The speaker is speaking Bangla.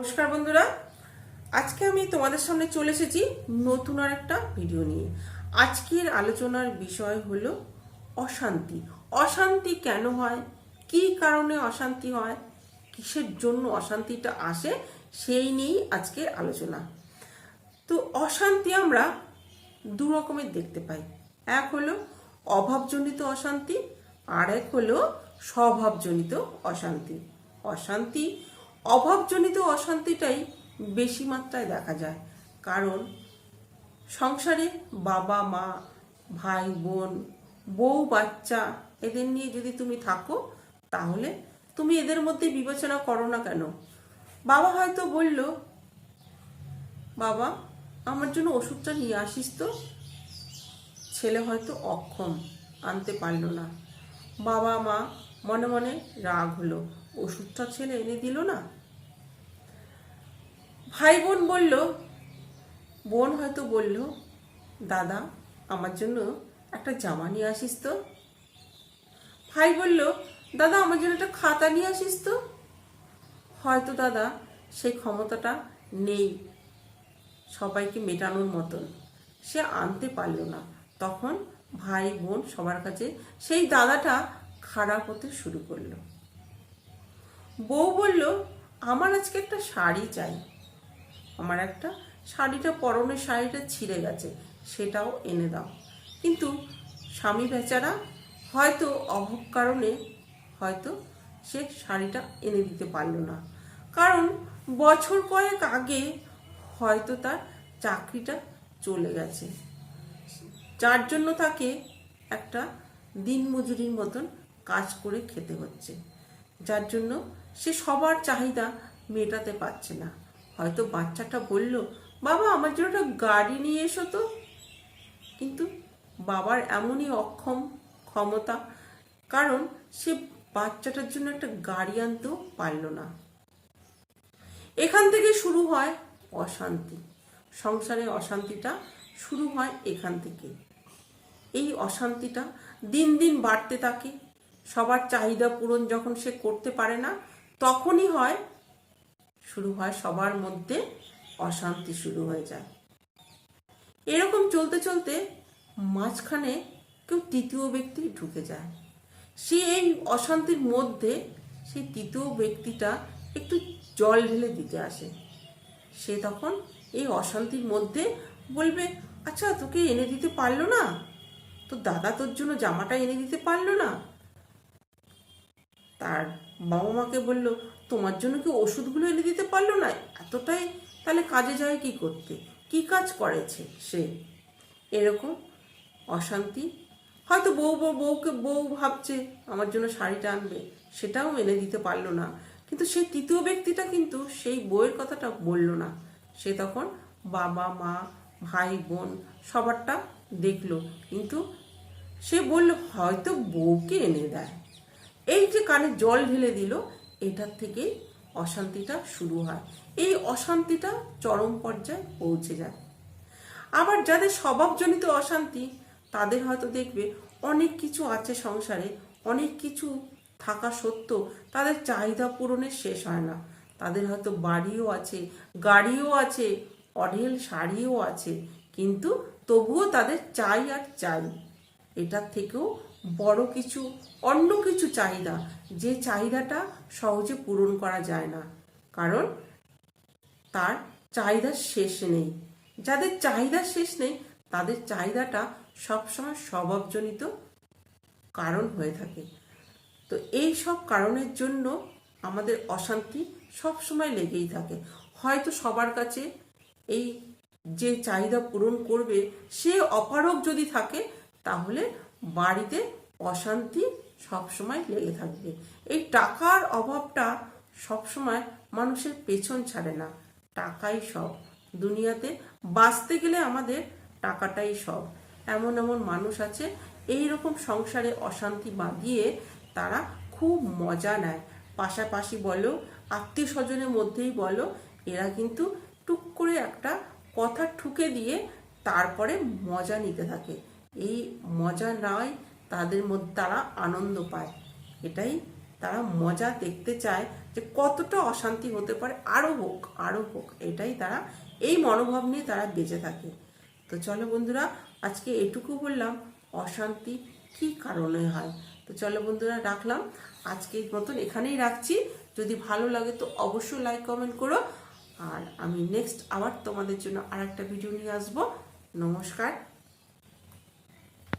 নমস্কার বন্ধুরা। আজকে আমি তোমাদের সামনে চলে এসেছি নতুন আর একটা ভিডিও নিয়ে। আজকের আলোচনার বিষয় হলো অশান্তি। অশান্তি কেন হয়? কি কারণে অশান্তি হয়? কিসের জন্য অশান্তিটা আসে? সেই নিয়েই আজকের আলোচনা। তো অশান্তি আমরা দু রকমের দেখতে পাই। এক হলো অভাবজনিত অশান্তি, আর এক হলো স্বভাবজনিত অশান্তি। অশান্তি অভাবজনিত অশান্তিটাই বেশি মাত্রায় দেখা যায়। কারণ সংসারে বাবা, মা, ভাই, বোন, বউ, বাচ্চা এদের নিয়ে যদি তুমি থাকো, তাহলে তুমি এদের মধ্যে বিবেচনা করো না কেন? বাবা হয়তো বলল, বাবা, আমার জন্য ওষুধটা নিয়ে আসিস তো? ছেলে হয়তো অক্ষম, আনতে পারল না। বাবা, মা মনে মনে রাগ হলো। ওষুধটা ছেলে এনে দিল না। ভাই বোন বলল, বোন হয়তো বলল, দাদা, আমার জন্য একটা জামা নিয়ে আসিস তো? ভাই বলল, দাদা, আমার জন্য একটা খাতা নিয়ে আসিস তো? হয়তো দাদা, সেই ক্ষমতাটা নেই সবাইকে মেটানোর মতন। সে আনতে পারল না। তখন ভাই বোন সবার কাছে সেই দাদাটা খারাপ হতে শুরু করল। বউ বলল, আমার আজকে একটা শাড়ি চাই। আমার একটা? শাড়িটা পরনের শাড়িটা ছিঁড়ে গেছে, সেটাও এনে দাও। কিন্তু স্বামী বেচারা হয়তো অভাব কারণে হয়তো সে শাড়িটা এনে দিতে পারল না। কারণ বছর কয়েক আগে হয়তো তার চাকরিটা চলে গেছে। যার জন্য তাকে একটা দিনমজুরির মতন কাজ করে খেতে হচ্ছে। যার জন্য সে সবার চাহিদা মেটাতে পারছে না। হয়তো বাচ্চাটা বলল, বাবা, আমার জন্য একটা গাড়ি নিয়ে এসো তো। কিন্তু বাবার এমনই অক্ষম ক্ষমতা, কারণ সে বাচ্চাটার জন্য একটা গাড়ি আনতেও পারল না। এখান থেকে শুরু হয় অশান্তি। সংসারে অশান্তিটা শুরু হয় এখান থেকে। এই অশান্তিটা দিন দিন বাড়তে থাকে। সবার চাহিদা পূরণ যখন সে করতে পারে না তখনই হয়, শুরু হয় সবার মধ্যে অশান্তি শুরু হয়ে যায়। এরকম চলতে চলতে মাঝখানে কেউ তৃতীয় ব্যক্তি ঢুকে যায়। সে এই অশান্তির মধ্যে সেই তৃতীয় ব্যক্তিটা একটু জল ঢেলে দিতে আসে। সে তখন এই অশান্তির মধ্যে বলবে আচ্ছা তোকে এনে দিতে পারল না? তো দাদা তোর জন্য জামাটা এনে দিতে পারল না? তার বাবা মাকে বলল, তোমার জন্য কি ওষুধগুলো এনে দিতে পারল না? এতটাই তাহলে কাজে যায় কি করতে? কি কাজ করেছে সে? এরকম অশান্তি। হয়তো বউ বউ বউকে, বউ ভাবছে, আমার জন্য শাড়িটা আনবে, সেটাও এনে দিতে পারল না। কিন্তু সেই তৃতীয় ব্যক্তিটা কিন্তু সেই বইয়ের কথাটা বলল না। সে তখন বাবা, মা, ভাই, বোন সবারটা দেখল। কিন্তু সে বলল, হয়তো বউকে এনে দেয়। এই যে কানে জল ঢেলে দিল, এটার থেকে অশান্তিটা শুরু হয়। এই অশান্তিটা চরম পর্যায়ে পৌঁছে যায়। আবার যাদের স্বভাবজনিত অশান্তি, তাদের হয়তো দেখবে অনেক কিছু আছে সংসারে, অনেক কিছু থাকা সত্ত্বেও তাদের চাহিদা পূরণের শেষ হয় না। তাদের হয়তো বাড়িও আছে, গাড়িও আছে, অঢেল শাড়িও আছে, কিন্তু তবুও তাদের চাই আর চাই। এটার থেকেও বড় কিছু, অন্য কিছু চাহিদা, যে চাহিদাটা সহজে পূরণ করা যায় না। কারণ তার চাহিদার শেষ নেই। যাদের চাহিদার শেষ নেই, তাদের চাহিদাটা সবসময় স্বভাবজনিত কারণ হয়ে থাকে। তো এই সব কারণের জন্য আমাদের অশান্তি সবসময় লেগেই থাকে। হয়তো সবার কাছে এই যে চাহিদা পূরণ করবে, সে অপারক যদি থাকে তাহলে বাড়িতে অশান্তি সবসময় লেগে থাকবে। এই টাকার অভাবটা সবসময় মানুষের পেছন ছাড়ে না। টাকাই সব। দুনিয়াতে বাঁচতে গেলে আমাদের টাকাটাই সব। এমন এমন মানুষ আছে এই রকম সংসারে অশান্তি বাঁধিয়ে তারা খুব মজা নেয়। পাশাপাশি বলো আত্মীয় স্বজনের মধ্যেই বলো, এরা কিন্তু টুক করে একটা কথা ঠুকে দিয়ে তারপরে মজা নিতে থাকে। এই মজা নয়, তাদের মধ্যে তারা আনন্দ পায়। এটাই তারা মজা দেখতে চায় যে কতটা অশান্তি হতে পারে আরও হোক আরও হোক, এটাই তারা, এই মনোভাব নিয়ে তারা বেঁচে থাকে। তো চলো বন্ধুরা, আজকে এটুকু বললাম, অশান্তি কি কারণে হয়? তো চলো বন্ধুরা, রাখলাম। আজকের মতন এখানেই রাখছি। যদি ভালো লাগে তো অবশ্যই লাইক কমেন্ট করো। আর আমি নেক্সট আবার তোমাদের জন্য আর একটা ভিডিও নিয়ে আসব। নমস্কার।